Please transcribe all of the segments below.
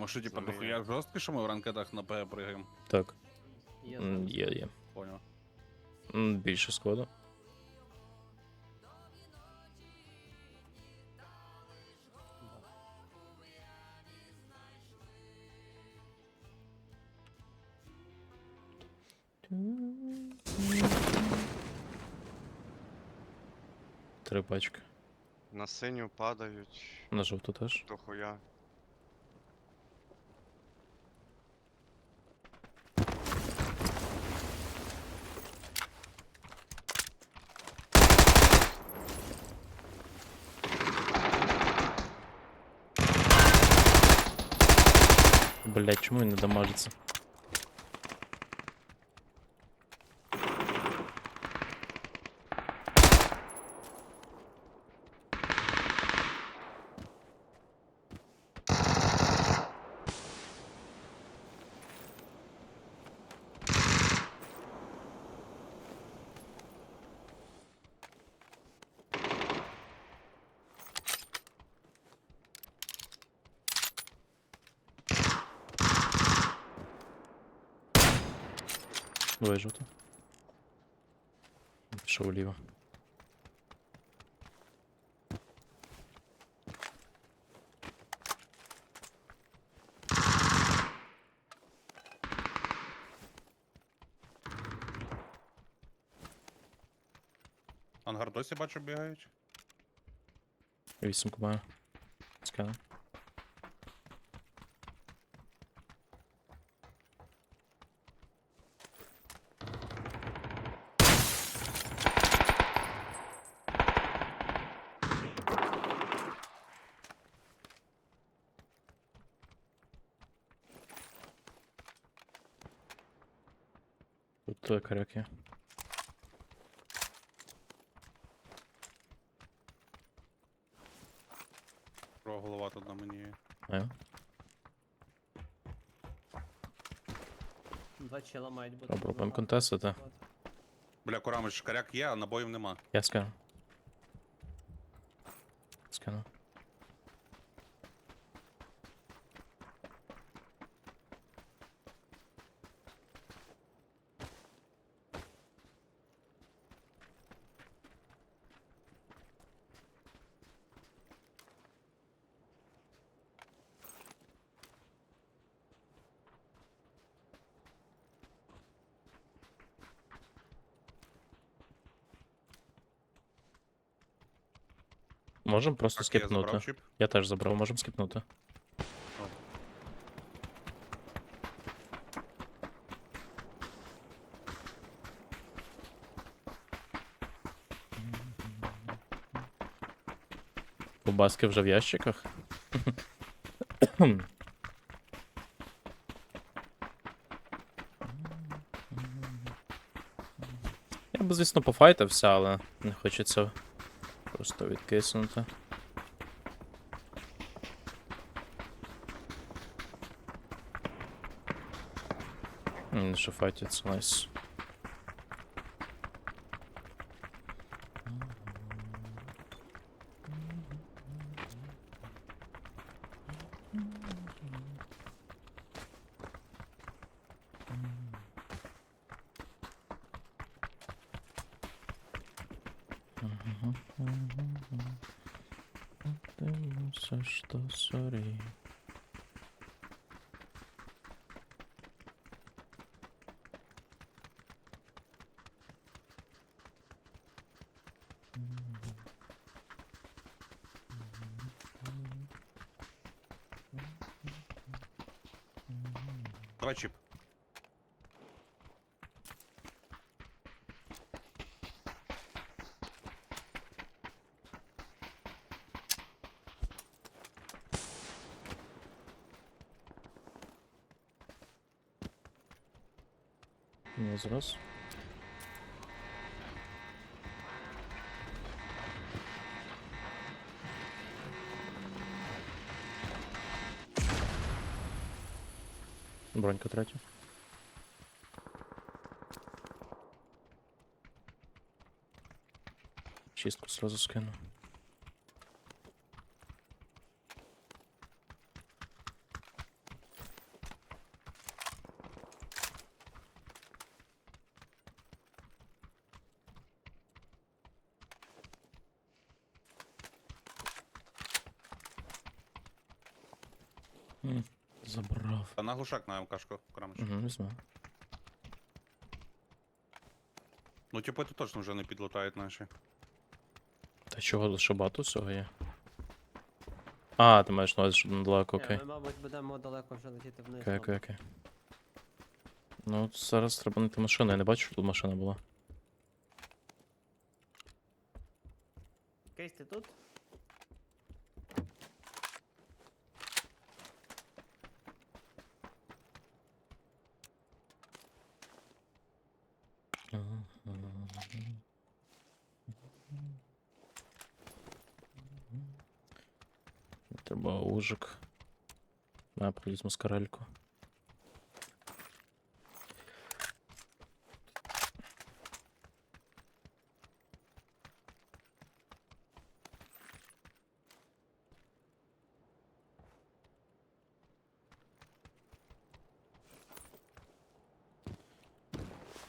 Тому що, типа, дохуя жорстко, що ми в ранкетах на П пригаємо. Так, Є м, є, є. Поняв. М, Більше складу. Три пачки. На синю падають На жовту теж. дохуя. Блять, чому він не дамажиться? Двоє жовто. Пішов вліво. Ангар досі бачу бігають. Вісімку маю. Скану. Тут е, коряк. Про голова тут на мені. А? Два чела мають бути. Попробуємо контестити. Бля, Курамич, коряк є, а набоїв нема. Я скану. Скану. Можемо просто Так, я скипнути. забрав чіп. Я теж забрав, можемо скипнути. Кубаски вже в ящиках. Я б, звісно, пофайтився, але не хочеться просто відкиснути. М, Що файтиться, найс. Давай чіп. Не зрос. Бронька третя. Чистку сразу скину. М, Забрав. Та на глушак на МКшку, Крамич. Угу, візьму. Ну, типу, тут точно вже не підлутають наші. Та чого лише багато всього є? А, ти маєш на що недалеко, Ні, окей. Ми, мабуть, будемо далеко вже летіти вниз. Окей, окей, окей. Ну, от зараз треба знайти машину, я не бачу, що тут машина була. Кейс, ти тут? Треба ужик. На, приліз маскарельку.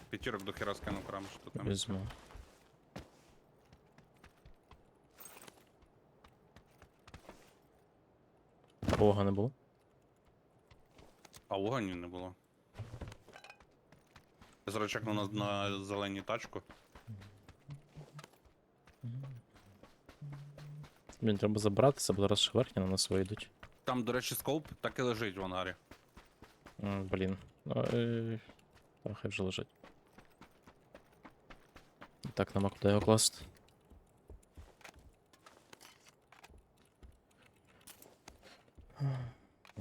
П'ятірок до хера скинув Крамич, тут там. Візьму. Бога не було? А вогоню не було. Чекну на, на зеленій тачку. Блін, треба забратися, бо зараз ще верхні на нас вийдуть. Там, до речі, скоуп так і лежить в ангарі. М, Блін. Ну, е... та хай вже лежить. Так, нема куди його класти.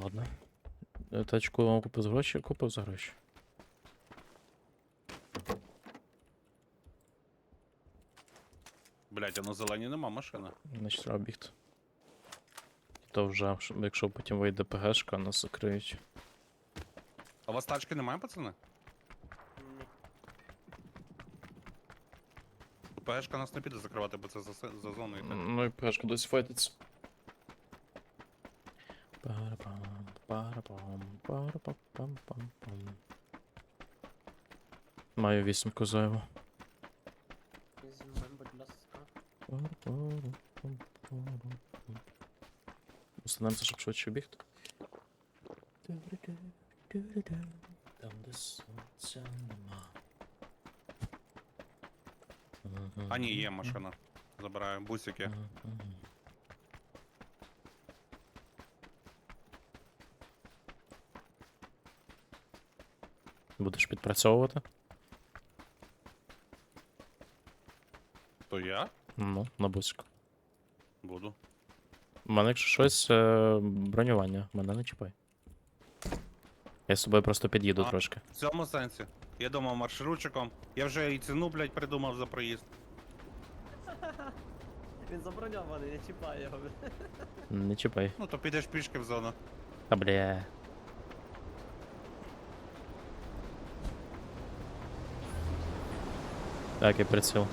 Ладно. Е, Тачку купив за гроші, купив за гроші. Блять, а на зеленій нема машини. Значить, треба бігти. І То вже, якщо потім вийде ПГшка, нас закриють. А у вас тачки немає, пацани? ПГшка нас не піде закривати, бо це за, се- за зоною йде. Ну і ПГшка досі файтиться. Парапам, парапам, парапам-пам-пам-пам. Маю вісімку зайву. Візьмем, будь ласка. Останемося, щоб швидше бігти. Там де сонця нема. А ні, є машина. Забираю бусики. Будеш підпрацьовувати? То я Ну, на бусику. буду. У мене, якщо щось, е, бронювання, мене не чіпай. Я з тобою просто під'їду А. трошки. В цьому сенсі. Я думав маршрутчиком. Я вже і ціну, блять, придумав за проїзд. Він заброньований, не чіпай його. Не чіпай. Ну то підеш пішки в зону. Та бля. Так, я приціл.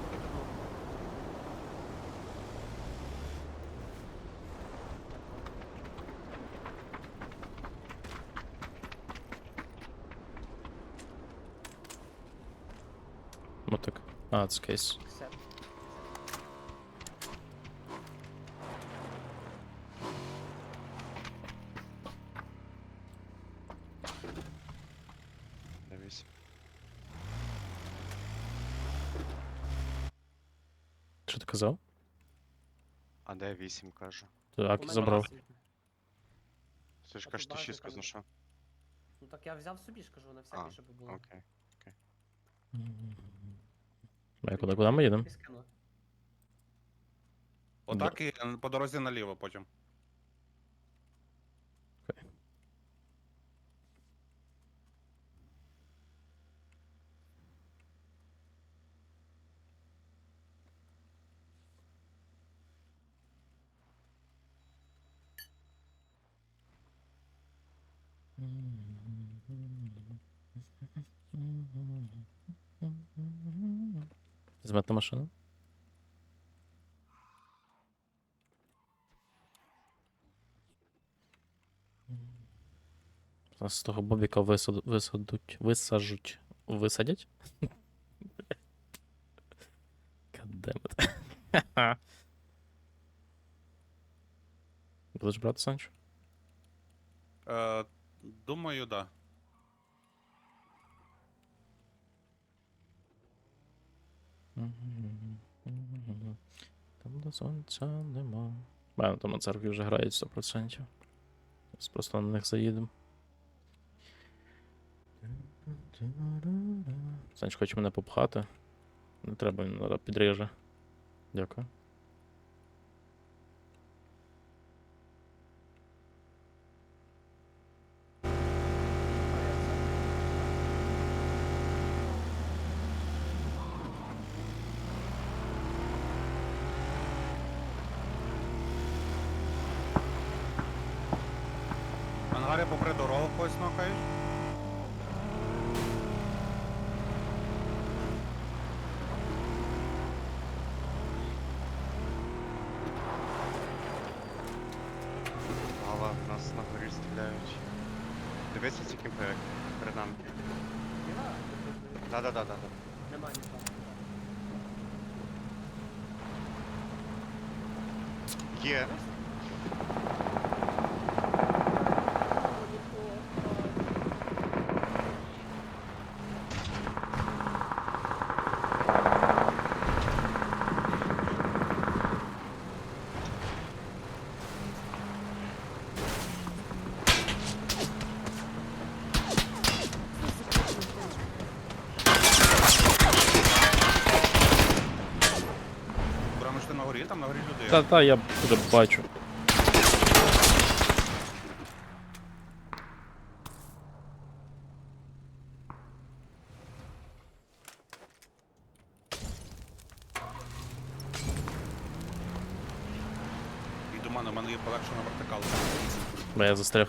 Повернув. Мотик. А, це кейс. Ти казав? А де 8 кажу? Так, забрав. Ти ж А кажеш, ти ти базу 6 там- що? Ну так я взяв собі ж кажу, на всякий, А, щоб було. Окей. А куди, куди ми їдемо? І скинула. Отак і е, по дорозі наліво потім. Зметна машина? Нас з того бобіка висаду, висадуть. Висажуть. Висадять? Goddammit. Будеш брати Санч? Е, думаю, да. Там до сонця нема. Бачимо, там на церкві вже грають 100%. Зараз просто на них заїдемо. Санч хоче мене попхати. Не треба, він підріже. Дякую. Ангарі попри дорогу когось нокаєш. Дивися ці кімпи перед нами. Да-да-да-да. Нема нікого. Є. Брамиш ти на горі, там на є. Та, та, я вже бачу. І до мене, в мене є полегшена вертикал. Бо я застряг.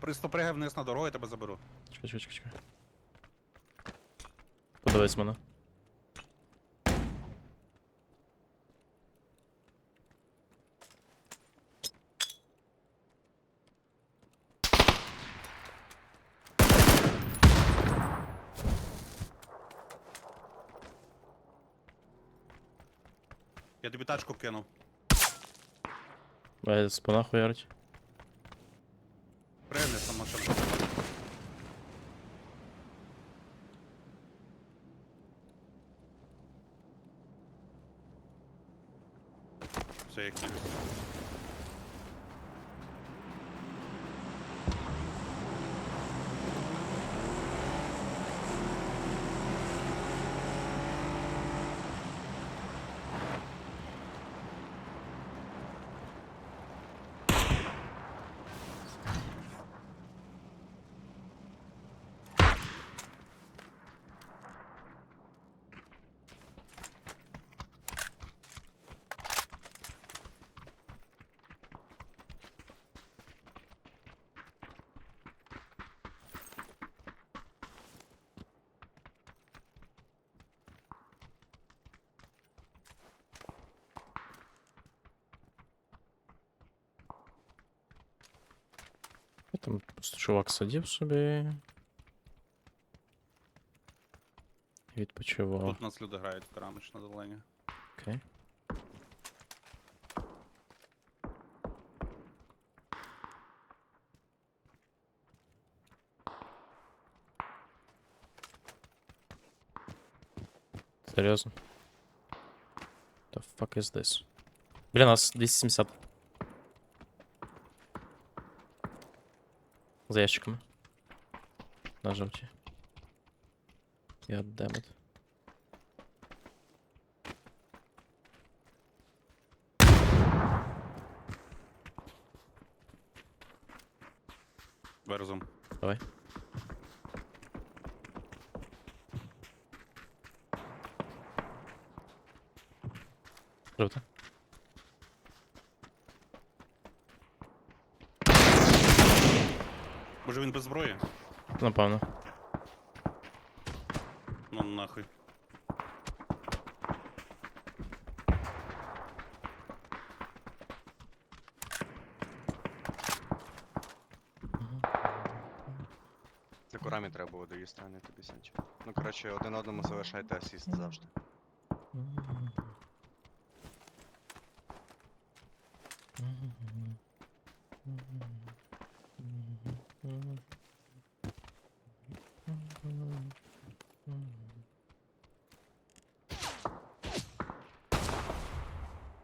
Присто пригай вниз на дорогу, я тебе заберу. Чекай, чекай, чекай, чекай. Подивись мене. Тобі тачку кинув. Я спина хуярить. там просто чувак сидів собі. Відпочивав. Тут у нас люди грають в керамич на долині. Окей. Серйозно? The fuck is this? Біля нас 270. За ящиками. На жовті. God damn it. Верзом. Давай. напевно. Ну нахуй. Це курами треба було доїсти, а не тобі сенчик. Ну коротше, один одному залишайте асіст завжди.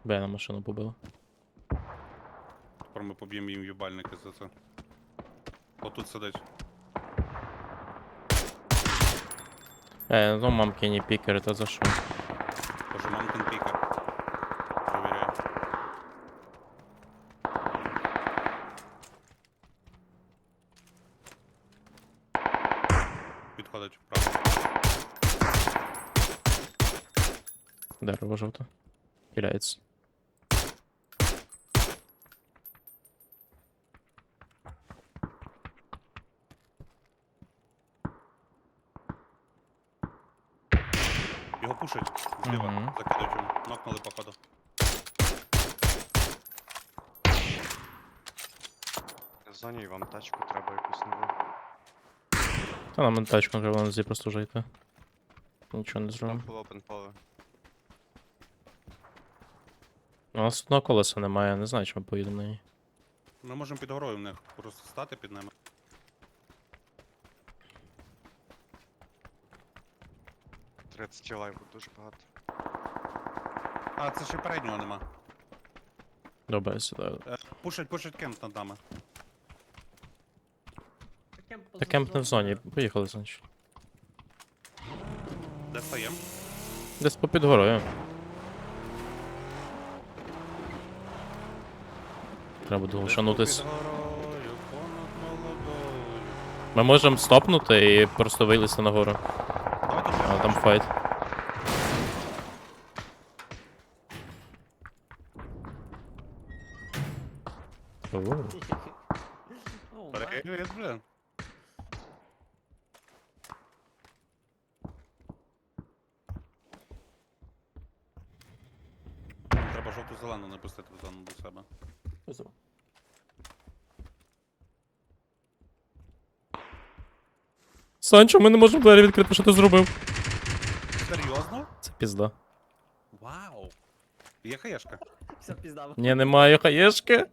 На машину побила. Тепер ми поб'ємо їм юбальники за це. Отут сидить. Е, ну мамкині пікери, та за що? Боже, мамкин пікер. Провіряю. Підходить вправо. Дерево жовте. Хиляється. Його пушать. Зліва. Мгм. Закидують йому. Нокнули походу. Зоні вам тачку треба якусь нову. Та нам тачку треба на зі просто вже йти. Нічого не Там зробимо. full open поле. У нас одного колеса немає, не знаю, чи ми поїдемо на ній. Ми можемо під горою в них просто стати під ними. — 30 лайву дуже багато. А, це ще переднього нема. Добре, я сідаю. Е, Пушать, пушать кемп над нами. Та кемп не в зоні, поїхали, значить. Де стаєм? Десь попід горою. Треба буде молодою. Ми можемо стопнути і просто вилізти нагору. А там файт. Оу. Привіт, блін. Треба жовту-зелену не пустити в зону до себе. Санчо, ми не можемо двері відкрити, що ти зробив? Серйозно? Це пізда. Вау! Є хаєшка. Все піздав. Ні, немає хаєшки.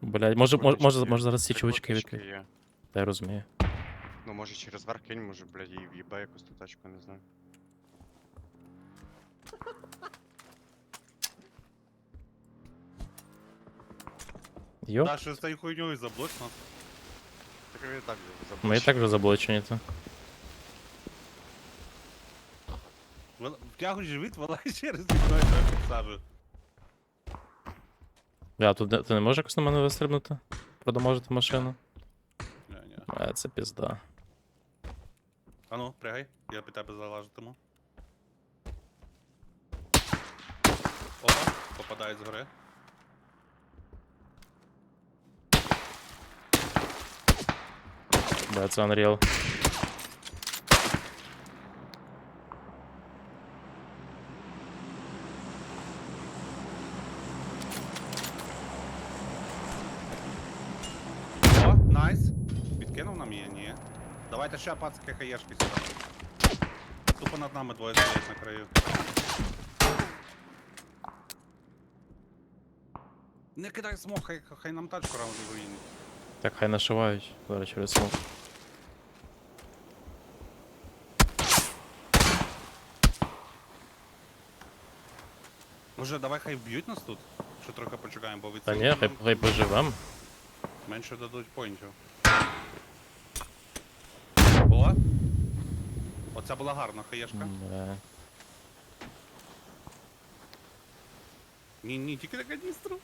Блядь, може, може, може, може зараз ці чувачки є. Та я розумію. Ну може через верх кинь, може, блядь, і в'їбе якусь ту тачку, не знаю. Йо, Та що з цією хуйньою заблоч Так і так ми і заблочені. так вже заблочені, то. Вила- Втягуй живіт, вилазь через вікно і тебе підсаджує. Бля, тут не- ти не можеш якось на мене вистрибнути? Продоможити машину? Ні-ні. А, це пізда. А ну, пригай, я під тебе залажитиму. Опа, попадає з це Unreal. О, найс. Підкинув нам її, ні. Давайте ще пацки хаєшки сюди. Тупо над нами двоє стоять на краю. Не кидай смог, хай, хай нам тачку раунд руїнить. Так, хай нашивають. Зараз через смок. Може, давай хай вб'ють нас тут? Що трохи почекаємо, бо від Та цього ні, хай, нам хай поживем. менше дадуть поінтів. О! Оця була гарна хаєшка. Ні, ні, тільки на каністру.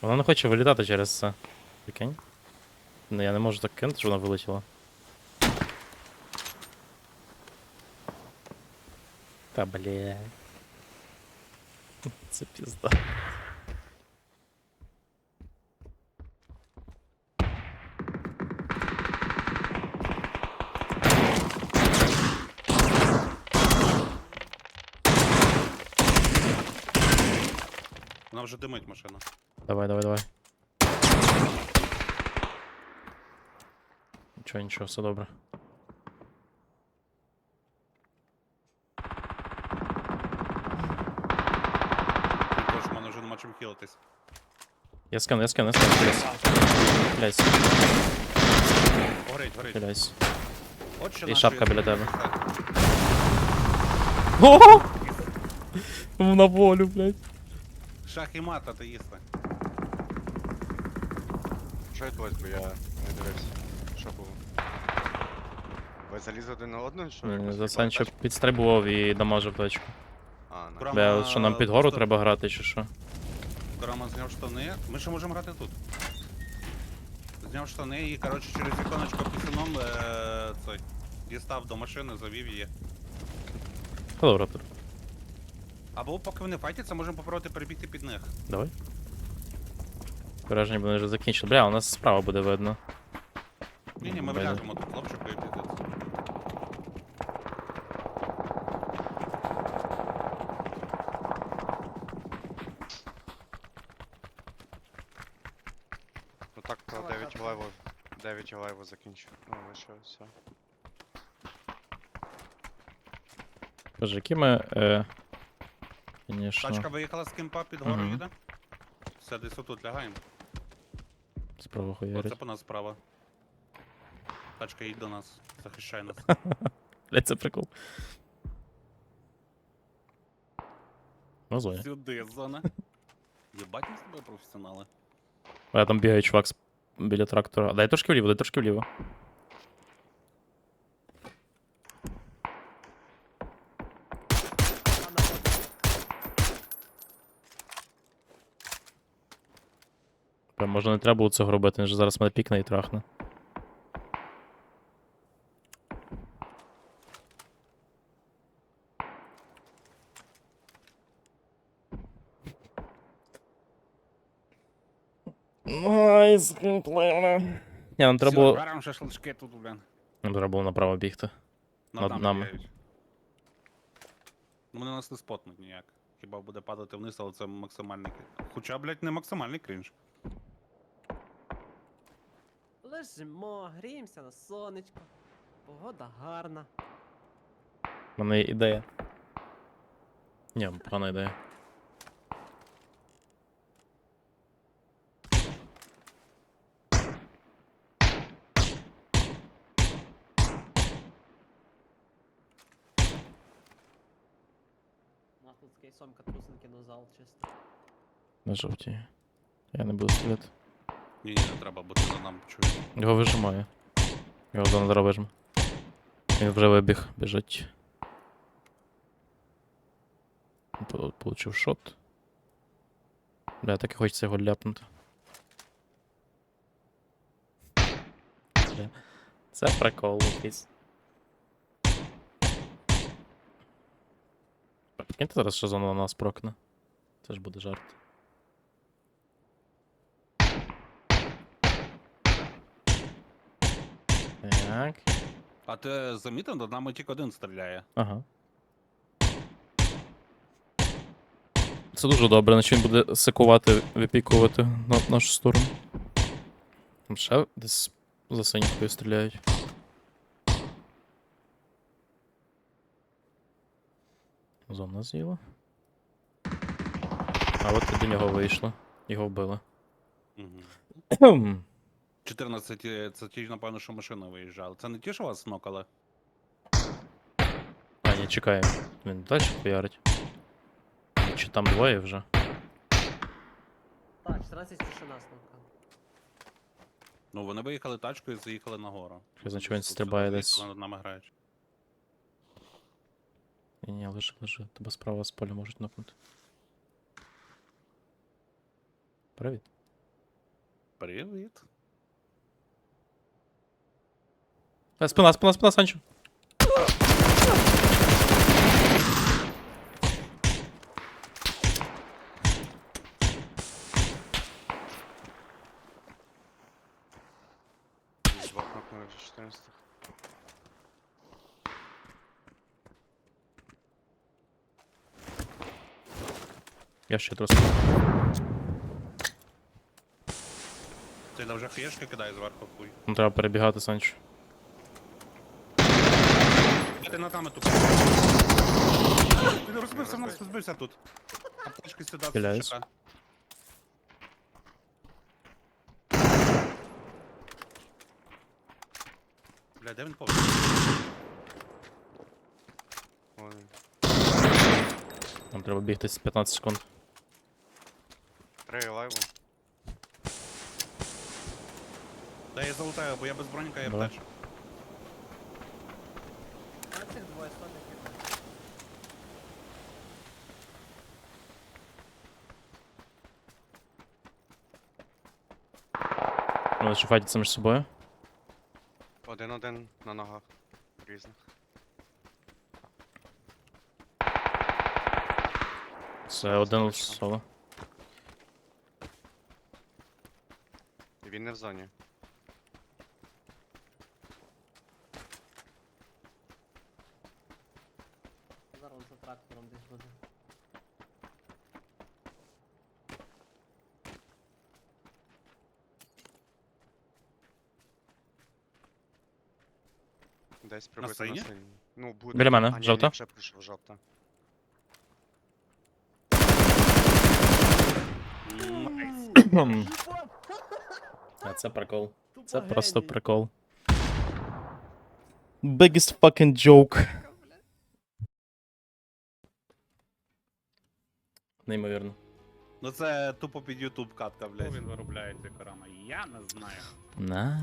Вона не хоче вилітати через це. Прикинь? Ну я не можу так кинути, що вона вилетіла. Та бля. Це пізда. Вона вже димить машина. Давай, давай, давай. Нічого, нічого, все добре. Я скину, я скину, я. Хиляйся. Хиляйся, Горить, горить. хиляйся. От що І наші шапка біля тебе. Ого! На волю, блядь. Шах і мат, а ти їсти. Що відбулось, бо я не дивився. Що було? Ви залізли один на одного, що? Якось За їбали тачку? підстрибував і дамажив точку. А, на. Бля, що нам під гору просто- треба грати чи що? Зняв штани. Ми ще можемо грати тут. Зняв штани і, коротше, через віконечко пісюном е, цей. Дістав до машини, завів її. Та добре, Артур. Або поки вони файтяться, можемо попробувати перебігти під них. Давай. Враження вони вже закінчили. Бля, у нас справа буде видно. Ні, ні, ми Бля. вляжемо тут 9 лайву закінчу. Ну, лишилося. Боже, які ми. Е... Конечно, Тачка виїхала з кемпа під гору Мгм. їде. Все, десь отут лягаємо. справа Оце хуярить. по нас справа. Тачка їдь до нас, захищай нас. Блять, це прикол. На зоні. Сюди зона. Єбать ми з тобою професіонали. А там бігає чувак з- біля трактора. Дай трошки вліво, дай трошки вліво. Бля, може не треба було цього робити, він же зараз мене пікне і трахне. Геймплей. Ні, нам треба було. Беремо шашлички тут, блін. Нам треба було направо бігти. Над, Над нами. нами. бігають. Ну, Вони нас не спотнуть ніяк. Хіба буде падати вниз, але це максимальний крінж. Хоча, блядь, не максимальний крінж. Лежимо, гріємося на сонечко. Погода гарна. У мене є ідея. Ні, погана ідея. З кейсом катрусинки на зал чисто. На жовтій. Я не буду стріляти. Ні, ні, не треба, бо ти за нами чуєш. Його вижимаю. Його зона зараз вижме. Він вже вибіг, біжить. По- Получив шот. Бля, так і хочеться його ляпнути. Бля. Це прикол якийсь. Прикиньте зараз, що зона на нас прокне. Це ж буде жарт. Так. А ти замітив, над нами тільки один стріляє. Ага. Це дуже добре, наче він буде секувати, випікувати на нашу сторону. Там ще десь за синькою стріляють. Зона з'їла. А от і до нього вийшло. Його вбили. Угу. 14 е, це ті, напевно, що машина виїжджала. Це не ті, що вас смокали? А, ні, чекаємо. Він далі хуярить. Чи там двоє вже? Так, 14 тишина снука. Ну, вони виїхали тачкою і заїхали на гору. Я значить, він стрибає десь. Над нами грають. Ні, ні, лише, лише. Тебе справа з поля можуть напнути. Привіт. Привіт. Е, спина, спина, спина, Санчо. Я ще трохи. Ти вже хаєшки кидає зверху хуй. Ну треба перебігати, Санчо. Ти на нами тут. Ти не розбився, в нас розбився тут. Аптечки сюди, чека. Бля, де він? Ой. Нам треба бігти з 15 секунд. Три лайву. Да я залутаю, бо я без броніка, я Давай. аптечок. А цих двоє соників. Вони ще файтяться між собою. Один-один на ногах. Різних. Це один точно. соло. І він не в зоні. Зараз он за трактором десь буде. Десь прибито сцені? на синій. Ну, буде. Біля мене, а, ні, жовта. Ні, вже прийшов жовта. Найс. А це прикол. Тупо Це просто геній. прикол. Biggest fucking joke. Неймовірно. Ну це тупо під YouTube катка, блядь. Він виробляє ці корами. Я не знаю. Найс.